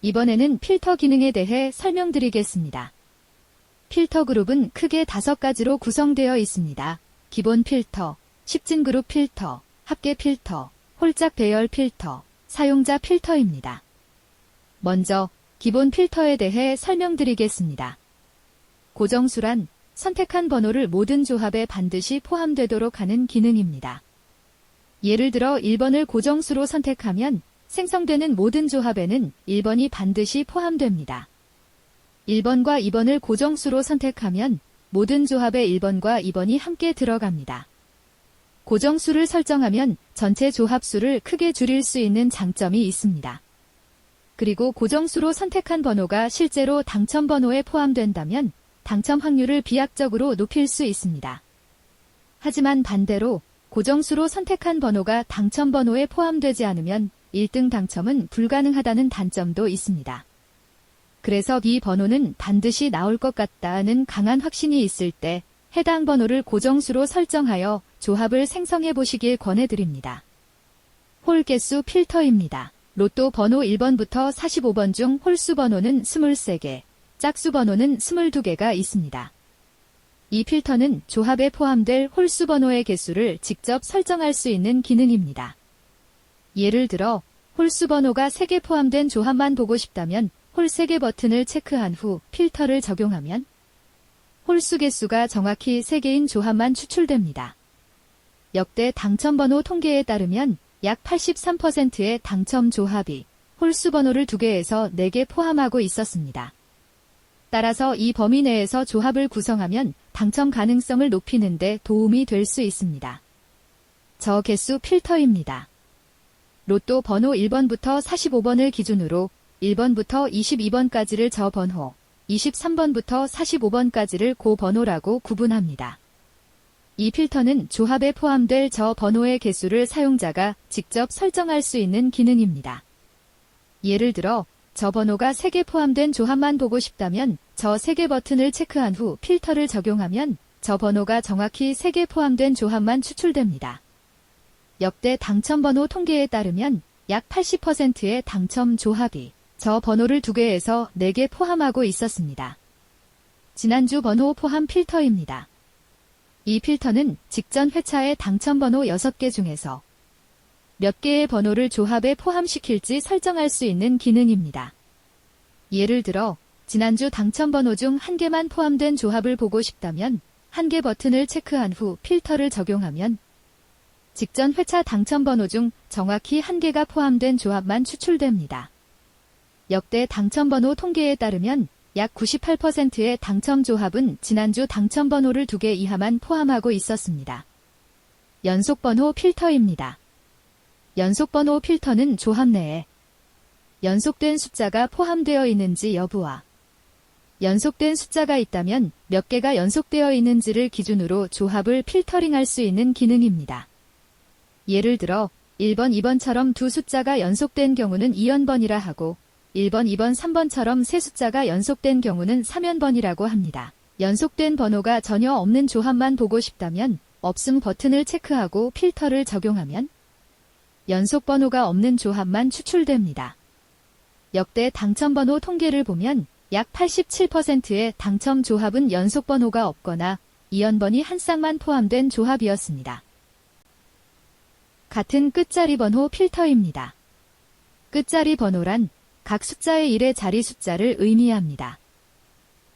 이번에는 필터 기능에 대해 설명드리겠습니다. 필터 그룹은 크게 다섯 가지로 구성되어 있습니다. 기본 필터, 10진 그룹 필터, 합계 필터, 홀짝 배열 필터, 사용자 필터입니다. 먼저 기본 필터에 대해 설명드리겠습니다. 고정수란 선택한 번호를 모든 조합에 반드시 포함되도록 하는 기능입니다. 예를 들어 1번을 고정수로 선택하면 생성되는 모든 조합에는 1번이 반드시 포함됩니다. 1번과 2번을 고정수로 선택하면 모든 조합에 1번과 2번이 함께 들어갑니다. 고정수를 설정하면 전체 조합수를 크게 줄일 수 있는 장점이 있습니다. 그리고 고정수로 선택한 번호가 실제로 당첨 번호에 포함된다면 당첨 확률을 비약적으로 높일 수 있습니다. 하지만 반대로 고정수로 선택한 번호가 당첨 번호에 포함되지 않으면 1등 당첨은 불가능하다는 단점도 있습니다. 그래서 이 번호는 반드시 나올 것 같다는 강한 확신이 있을 때 해당 번호를 고정수로 설정하여 조합을 생성해 보시길 권해드립니다. 홀 개수 필터입니다. 로또 번호 1번부터 45번 중 홀수 번호는 23개, 짝수 번호는 22개가 있습니다. 이 필터는 조합에 포함될 홀수 번호의 개수를 직접 설정할 수 있는 기능입니다. 예를 들어 홀수 번호가 3개 포함된 조합만 보고 싶다면 홀 3개 버튼을 체크한 후 필터를 적용하면 홀수 개수가 정확히 3개인 조합만 추출됩니다. 역대 당첨 번호 통계에 따르면 약 83%의 당첨 조합이 홀수 번호를 2개에서 4개 포함하고 있었습니다. 따라서 이 범위 내에서 조합을 구성하면 당첨 가능성을 높이는 데 도움이 될 수 있습니다. 저 개수 필터입니다. 로또 번호 1번부터 45번을 기준으로 1번부터 22번까지를 저 번호, 23번부터 45번까지를 고 번호라고 구분합니다. 이 필터는 조합에 포함될 저 번호의 개수를 사용자가 직접 설정할 수 있는 기능입니다. 예를 들어 저 번호가 3개 포함된 조합만 보고 싶다면 저 3개 버튼을 체크한 후 필터를 적용하면 저 번호가 정확히 3개 포함된 조합만 추출됩니다. 역대 당첨 번호 통계에 따르면 약 80%의 당첨 조합이 저 번호를 2개에서 4개 포함하고 있었습니다. 지난주 번호 포함 필터입니다. 이 필터는 직전 회차의 당첨 번호 6개 중에서 몇 개의 번호를 조합에 포함시킬지 설정할 수 있는 기능입니다. 예를 들어 지난주 당첨 번호 중 한 개만 포함된 조합을 보고 싶다면 한 개 버튼을 체크한 후 필터를 적용하면 직전 회차 당첨 번호 중 정확히 한 개가 포함된 조합만 추출됩니다. 역대 당첨 번호 통계에 따르면 약 98%의 당첨 조합은 지난주 당첨 번호를 2개 이하만 포함하고 있었습니다. 연속 번호 필터입니다. 연속 번호 필터는 조합 내에 연속된 숫자가 포함되어 있는지 여부와 연속된 숫자가 있다면 몇 개가 연속되어 있는지를 기준으로 조합을 필터링할 수 있는 기능입니다. 예를 들어 1번, 2번처럼 두 숫자가 연속된 경우는 2연번이라 하고 1번, 2번, 3번처럼 세 숫자가 연속된 경우는 3연번이라고 합니다. 연속된 번호가 전혀 없는 조합만 보고 싶다면 없음 버튼을 체크하고 필터를 적용하면 연속 번호가 없는 조합만 추출됩니다. 역대 당첨 번호 통계를 보면 약 87%의 당첨 조합은 연속 번호가 없거나 2연번이 한 쌍만 포함된 조합이었습니다. 같은 끝자리 번호 필터입니다. 끝자리 번호란 각 숫자의 1의 자리 숫자를 의미합니다.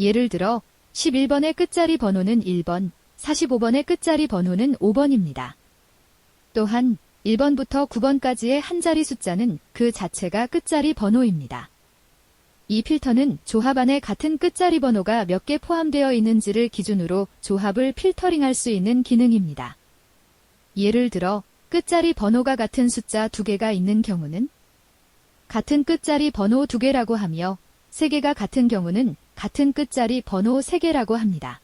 예를 들어 11번의 끝자리 번호는 1번, 45번의 끝자리 번호는 5번입니다. 또한 1번부터 9번까지의 한 자리 숫자는 그 자체가 끝자리 번호입니다. 이 필터는 조합 안에 같은 끝자리 번호가 몇 개 포함되어 있는지를 기준으로 조합을 필터링할 수 있는 기능입니다. 예를 들어 끝자리 번호가 같은 숫자 두 개가 있는 경우는 같은 끝자리 번호 두 개라고 하며 세 개가 같은 경우는 같은 끝자리 번호 세 개라고 합니다.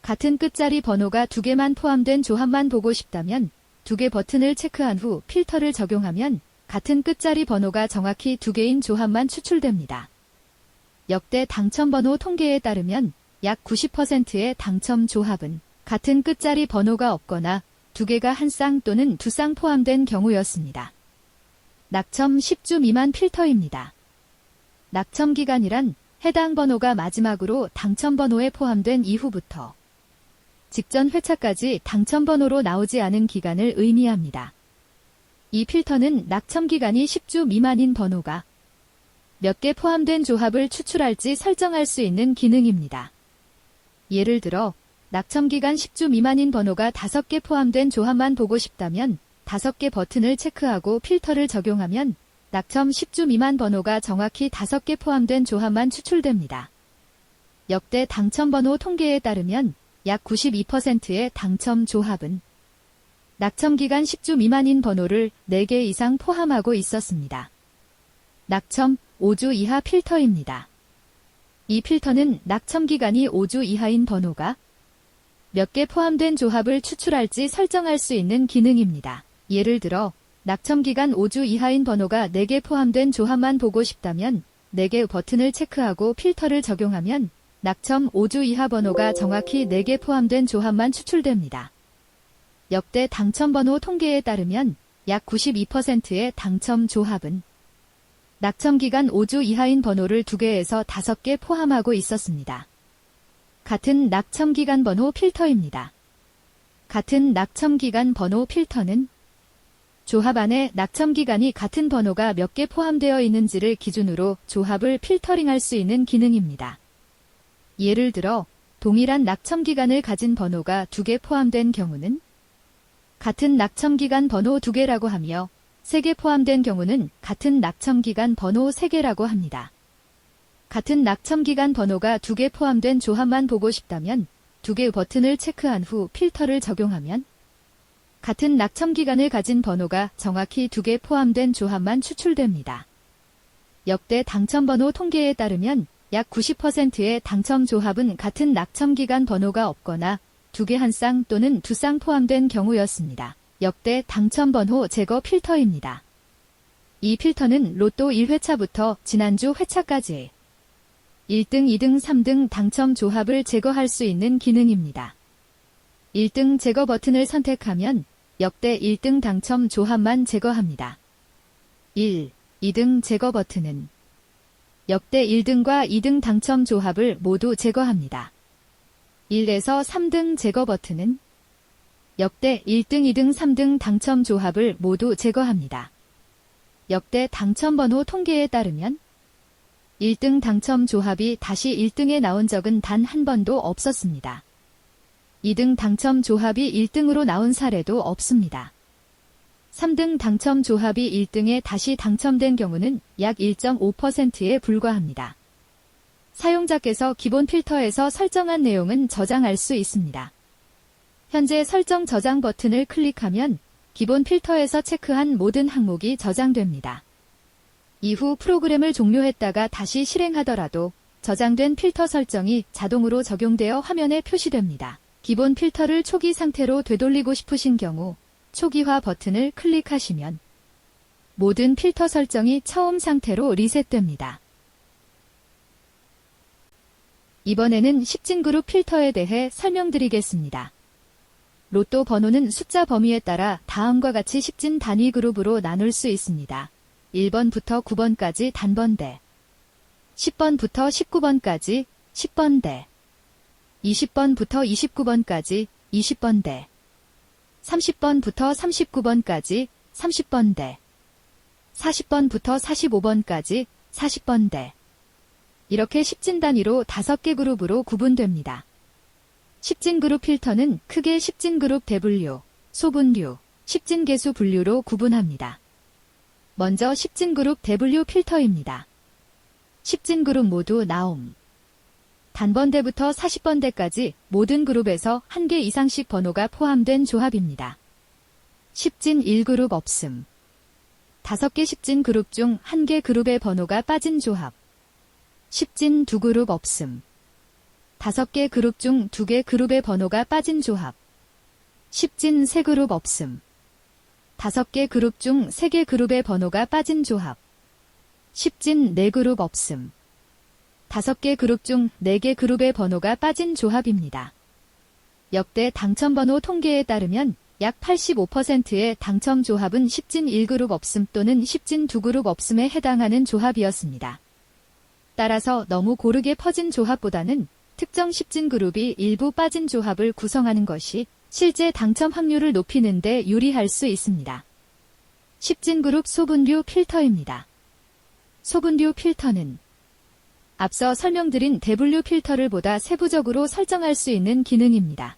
같은 끝자리 번호가 두 개만 포함된 조합만 보고 싶다면 두 개 버튼을 체크한 후 필터를 적용하면 같은 끝자리 번호가 정확히 두 개인 조합만 추출됩니다. 역대 당첨 번호 통계에 따르면 약 90%의 당첨 조합은 같은 끝자리 번호가 없거나 두 개가 한 쌍 또는 두 쌍 포함된 경우였습니다. 낙첨 10주 미만 필터입니다. 낙첨 기간이란 해당 번호가 마지막으로 당첨 번호에 포함된 이후부터 직전 회차까지 당첨 번호로 나오지 않은 기간을 의미합니다. 이 필터는 낙첨 기간이 10주 미만인 번호가 몇 개 포함된 조합을 추출할지 설정할 수 있는 기능입니다. 예를 들어 낙첨기간 10주 미만인 번호가 5개 포함된 조합만 보고 싶다면 5개 버튼을 체크하고 필터를 적용하면 낙첨 10주 미만 번호가 정확히 5개 포함된 조합만 추출됩니다. 역대 당첨 번호 통계에 따르면 약 92%의 당첨 조합은 낙첨 기간 10주 미만인 번호를 4개 이상 포함하고 있었습니다. 낙첨 5주 이하 필터입니다. 이 필터는 낙첨 기간이 5주 이하인 번호가 몇 개 포함된 조합을 추출할지 설정할 수 있는 기능입니다. 예를 들어 낙첨기간 5주 이하인 번호가 4개 포함된 조합만 보고 싶다면 4개 버튼을 체크하고 필터를 적용하면 낙첨 5주 이하 번호가 정확히 4개 포함된 조합만 추출됩니다. 역대 당첨 번호 통계에 따르면 약 92%의 당첨 조합은 낙첨 기간 5주 이하인 번호를 2개에서 5개 포함하고 있었습니다. 같은 낙첨기간 번호 필터입니다. 같은 낙첨기간 번호 필터는 조합 안에 낙첨기간이 같은 번호가 몇 개 포함되어 있는지를 기준으로 조합을 필터링할 수 있는 기능입니다. 예를 들어 동일한 낙첨기간을 가진 번호가 두 개 포함된 경우는 같은 낙첨기간 번호 두 개라고 하며 세 개 포함된 경우는 같은 낙첨기간 번호 세 개라고 합니다. 같은 낙첨기간 번호가 두 개 포함된 조합만 보고 싶다면 두 개의 버튼을 체크한 후 필터를 적용하면 같은 낙첨기간을 가진 번호가 정확히 두 개 포함된 조합만 추출됩니다. 역대 당첨번호 통계에 따르면 약 90%의 당첨 조합은 같은 낙첨기간 번호가 없거나 두 개 한 쌍 또는 두 쌍 포함된 경우였습니다. 역대 당첨번호 제거 필터입니다. 이 필터는 로또 1회차부터 지난주 회차까지 1등, 2등, 3등 당첨 조합을 제거할 수 있는 기능입니다. 1등 제거 버튼을 선택하면 역대 1등 당첨 조합만 제거합니다. 1. 2등 제거 버튼은 역대 1등과 2등 당첨 조합을 모두 제거합니다. 1에서 3등 제거 버튼은 역대 1등, 2등, 3등 당첨 조합을 모두 제거합니다. 역대 당첨 번호 통계에 따르면 1등 당첨 조합이 다시 1등에 나온 적은 단 한 번도 없었습니다. 2등 당첨 조합이 1등으로 나온 사례도 없습니다. 3등 당첨 조합이 1등에 다시 당첨된 경우는 약 1.5%에 불과합니다. 사용자께서 기본 필터에서 설정한 내용은 저장할 수 있습니다. 현재 설정 저장 버튼을 클릭하면 기본 필터에서 체크한 모든 항목이 저장됩니다. 이후 프로그램을 종료했다가 다시 실행하더라도 저장된 필터 설정이 자동으로 적용되어 화면에 표시됩니다. 기본 필터를 초기 상태로 되돌리고 싶으신 경우 초기화 버튼을 클릭하시면 모든 필터 설정이 처음 상태로 리셋됩니다. 이번에는 10진그룹 필터에 대해 설명드리겠습니다. 로또 번호는 숫자 범위에 따라 다음과 같이 10진 단위 그룹으로 나눌 수 있습니다. 1번부터 9번까지 단번대, 10번부터 19번까지 10번대, 20번부터 29번까지 20번대, 30번부터 39번까지 30번대, 40번부터 45번까지 40번대. 이렇게 10진 단위로 5개 그룹으로 구분됩니다. 10진 그룹 필터는 크게 10진 그룹 대분류, 소분류, 10진 개수 분류로 구분합니다. 먼저 10진 그룹 대분류 필터입니다. 10진 그룹 모두 나옴. 단번대부터 40번대까지 모든 그룹에서 한 개 이상씩 번호가 포함된 조합입니다. 10진 1그룹 없음. 5개 10진 그룹 중 한 개 그룹의 번호가 빠진 조합. 10진 2그룹 없음. 5개 그룹 중 2개 그룹의 번호가 빠진 조합. 10진 3그룹 없음. 5개 그룹 중 3개 그룹의 번호가 빠진 조합. 10진 4그룹 없음. 5개 그룹 중 4개 그룹의 번호가 빠진 조합입니다. 역대 당첨번호 통계에 따르면 약 85%의 당첨 조합은 10진 1그룹 없음 또는 10진 2그룹 없음에 해당하는 조합이었습니다. 따라서 너무 고르게 퍼진 조합보다는 특정 10진 그룹이 일부 빠진 조합을 구성하는 것이 실제 당첨 확률을 높이는데 유리할 수 있습니다. 10진 그룹 소분류 필터입니다. 소분류 필터는 앞서 설명드린 대분류 필터를 보다 세부적으로 설정할 수 있는 기능입니다.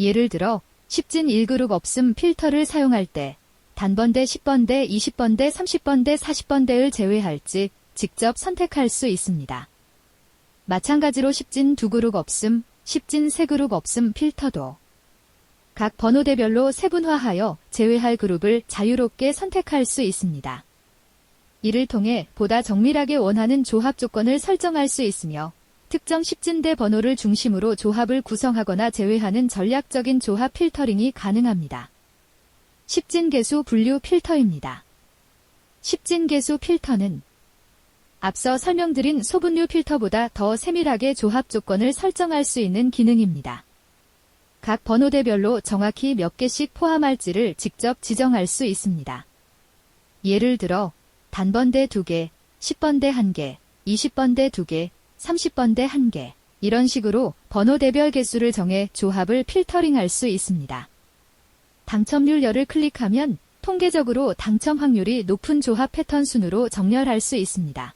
예를 들어 10진 1그룹 없음 필터를 사용할 때 단번대 10번대, 20번대, 30번대, 40번대를 제외할지 직접 선택할 수 있습니다. 마찬가지로 10진 2그룹 없음, 10진 3그룹 없음 필터도 각 번호대별로 세분화하여 제외할 그룹을 자유롭게 선택할 수 있습니다. 이를 통해 보다 정밀하게 원하는 조합 조건을 설정할 수 있으며 특정 10진대 번호를 중심으로 조합을 구성하거나 제외하는 전략적인 조합 필터링이 가능합니다. 10진 개수 분류 필터입니다. 10진 개수 필터는 앞서 설명드린 소분류 필터보다 더 세밀하게 조합 조건을 설정할 수 있는 기능입니다. 각 번호대별로 정확히 몇 개씩 포함할지를 직접 지정할 수 있습니다. 예를 들어 단번대 2개, 10번대 1개, 20번대 2개, 30번대 1개 이런 식으로 번호대별 개수를 정해 조합을 필터링할 수 있습니다. 당첨률 열을 클릭하면 통계적으로 당첨 확률이 높은 조합 패턴 순으로 정렬할 수 있습니다.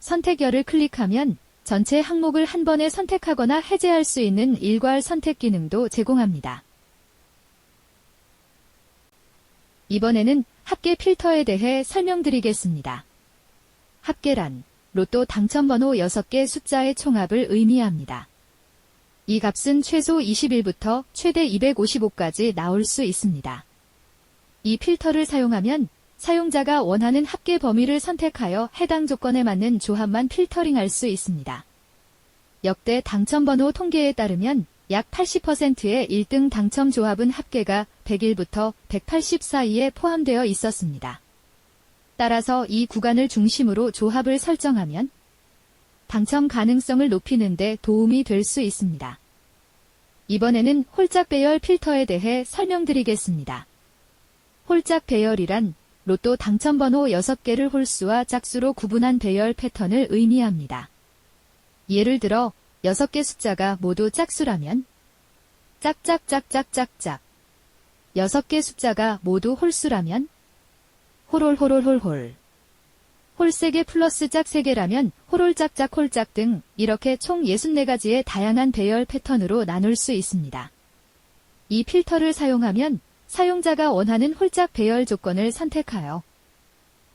선택열을 클릭하면 전체 항목을 한 번에 선택하거나 해제할 수 있는 일괄 선택 기능도 제공합니다. 이번에는 합계 필터에 대해 설명드리겠습니다. 합계란 로또 당첨번호 6개 숫자의 총합을 의미합니다. 이 값은 최소 21부터 최대 255까지 나올 수 있습니다. 이 필터를 사용하면 사용자가 원하는 합계 범위를 선택하여 해당 조건에 맞는 조합만 필터링할 수 있습니다. 역대 당첨번호 통계에 따르면 약 80%의 1등 당첨 조합은 합계가 101부터 180 사이에 포함되어 있었습니다. 따라서 이 구간을 중심으로 조합을 설정하면 당첨 가능성을 높이는 데 도움이 될 수 있습니다. 이번에는 홀짝 배열 필터에 대해 설명드리겠습니다. 홀짝 배열이란 로또 당첨번호 6개를 홀수와 짝수로 구분한 배열 패턴을 의미합니다. 예를 들어 6개 숫자가 모두 짝수라면 짝짝짝짝짝짝 6개 숫자가 모두 홀수라면 홀홀홀홀홀홀 홀세개 플러스 짝 3개라면 홀홀짝짝 홀짝 등 이렇게 총 64가지의 다양한 배열 패턴으로 나눌 수 있습니다. 이 필터를 사용하면 사용자가 원하는 홀짝 배열 조건을 선택하여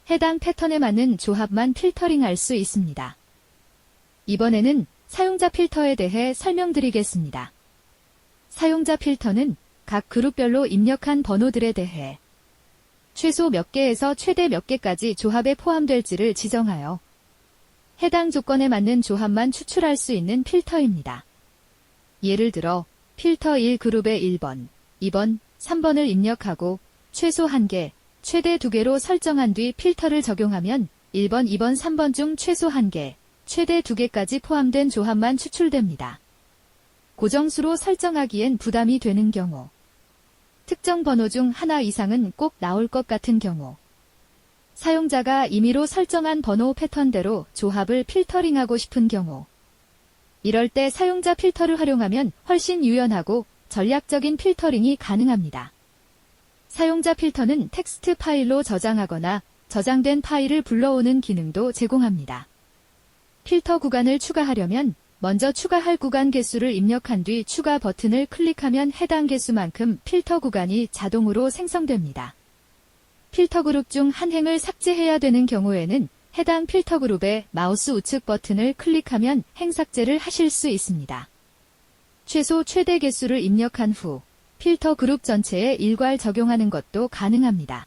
해당 패턴에 맞는 조합만 필터링할 수 있습니다. 이번에는 사용자 필터에 대해 설명드리겠습니다. 사용자 필터는 각 그룹별로 입력한 번호들에 대해 최소 몇 개에서 최대 몇 개까지 조합에 포함될지를 지정하여 해당 조건에 맞는 조합만 추출할 수 있는 필터입니다. 예를 들어 필터 1 그룹의 1번, 2번, 3번을 입력하고 최소 1개, 최대 2개로 설정한 뒤 필터를 적용하면 1번, 2번, 3번 중 최소 1개, 최대 2개까지 포함된 조합만 추출됩니다. 고정수로 설정하기엔 부담이 되는 경우. 특정 번호 중 하나 이상은 꼭 나올 것 같은 경우. 사용자가 임의로 설정한 번호 패턴대로 조합을 필터링하고 싶은 경우. 이럴 때 사용자 필터를 활용하면 훨씬 유연하고 전략적인 필터링이 가능합니다. 사용자 필터는 텍스트 파일로 저장하거나 저장된 파일을 불러오는 기능도 제공합니다. 필터 구간을 추가하려면 먼저 추가할 구간 개수를 입력한 뒤 추가 버튼을 클릭하면 해당 개수만큼 필터 구간이 자동으로 생성됩니다. 필터 그룹 중 한 행을 삭제해야 되는 경우에는 해당 필터 그룹의 마우스 우측 버튼을 클릭하면 행 삭제를 하실 수 있습니다. 최소 최대 개수를 입력한 후 필터 그룹 전체에 일괄 적용하는 것도 가능합니다.